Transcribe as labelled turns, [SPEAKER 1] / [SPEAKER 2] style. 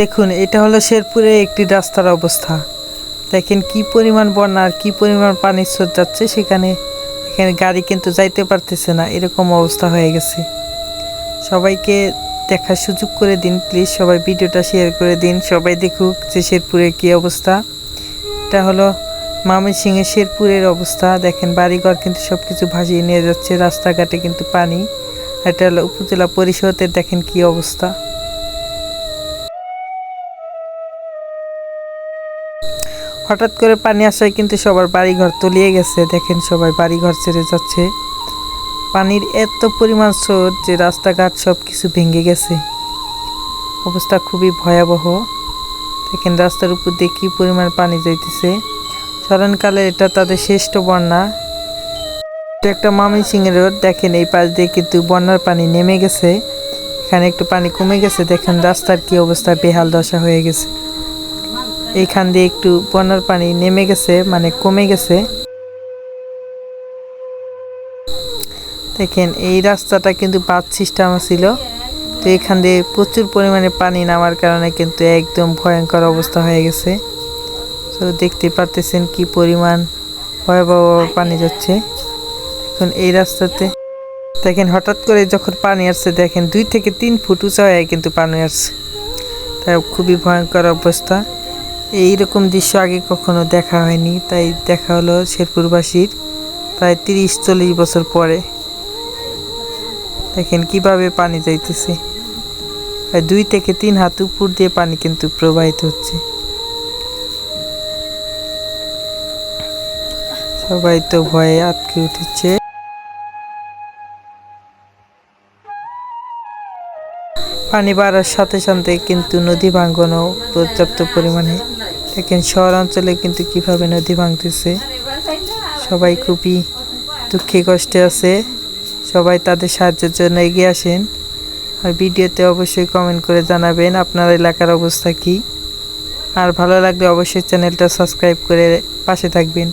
[SPEAKER 1] দেখুন, এটা হলো শেরপুরে একটি রাস্তার অবস্থা। দেখেন কি পরিমাণ বন্যা আর কি পরিমাণ পানির স্রোত যাচ্ছে সেখানে। এখানে গাড়ি কিন্তু যাইতে পারতেছে না, এরকম অবস্থা হয়ে গেছে। সবাইকে দেখার সুযোগ করে দিন প্লিজ সবাই ভিডিওটা শেয়ার করে দিন, সবাই দেখুক যে শেরপুরের কি অবস্থা। এটা হলো ময়মনসিংহের শেরপুরের অবস্থা। দেখেন, বাড়িঘর কিন্তু সব কিছু ভাসিয়ে নিয়ে যাচ্ছে, রাস্তাঘাটে কিন্তু পানি। এটা হলো উপজেলা পরিষদের, দেখেন কি অবস্থা। হঠাৎ করে পানি আসায় কিন্তু সবার বাড়িঘর তলিয়ে গেছে। দেখেন সবাই বাড়িঘর ছেড়ে যাচ্ছে। পানির এত পরিমাণ স্রোত যে রাস্তাঘাট সব কিছু ভেঙে গেছে। অবস্থা খুবই ভয়াবহ। দেখেন রাস্তার উপর দিয়ে কী পরিমাণ পানি যাইতেছে। স্মরণকালে এটা তাদের শ্রেষ্ঠ বন্যা। এটা একটা ময়মনসিংহের রোড। দেখেন এই পাশ দিয়ে কিন্তু বন্যার পানি নেমে গেছে। এখানে একটু পানি কমে গেছে। দেখেন রাস্তার কি অবস্থা। বেহাল দশা হয়ে গেছে। এইখান দিয়ে একটু বন্যার পানি নেমে গেছে মানে কমে গেছে। দেখেন, এই রাস্তাটা কিন্তু বাদ সিস্টেম ছিল। তো এখান দিয়ে প্রচুর পরিমাণে পানি নামার কারণে কিন্তু একদম ভয়ঙ্কর অবস্থা হয়ে গেছে। তো দেখতে পারতেছেন কি পরিমাণ ভয়াবহ পানি যাচ্ছে। এখন এই রাস্তাতে দেখেন, হঠাৎ করে যখন পানি আসছে, দেখেন দুই থেকে তিন ফুট উঁচা হয়ে কিন্তু পানি আসছে। তাই খুবই ভয়ঙ্কর অবস্থা। এইরকম দৃশ্য আগে কখনো দেখা হয়নি। তাই দেখা হলো শেরপুরবাসীর প্রায় তিরিশ চল্লিশ বছর পরে। দেখেন কীভাবে পানি যাইতেছে। প্রায় দুই থেকে তিন হাত উপর দিয়ে পানি কিন্তু প্রবাহিত হচ্ছে। সবাই তো ভয়ে আটকে উঠেছে। পানি বাড়ার সাথে সাথে কিন্তু নদী ভাঙ্গনও পর্যাপ্ত পরিমাণে দেখেন শহরাঞ্চলে কিন্তু কীভাবে নদী ভাঙতেছে। সবাই খুবই দুঃখে কষ্টে আছে। সবাই তাদের সাহায্যের জন্য এগিয়ে আসেন। আর ভিডিওতে অবশ্যই কমেন্ট করে জানাবেন আপনার এলাকার অবস্থা কি। আর ভালো লাগলে অবশ্যই চ্যানেলটা সাবস্ক্রাইব করে পাশে থাকবেন।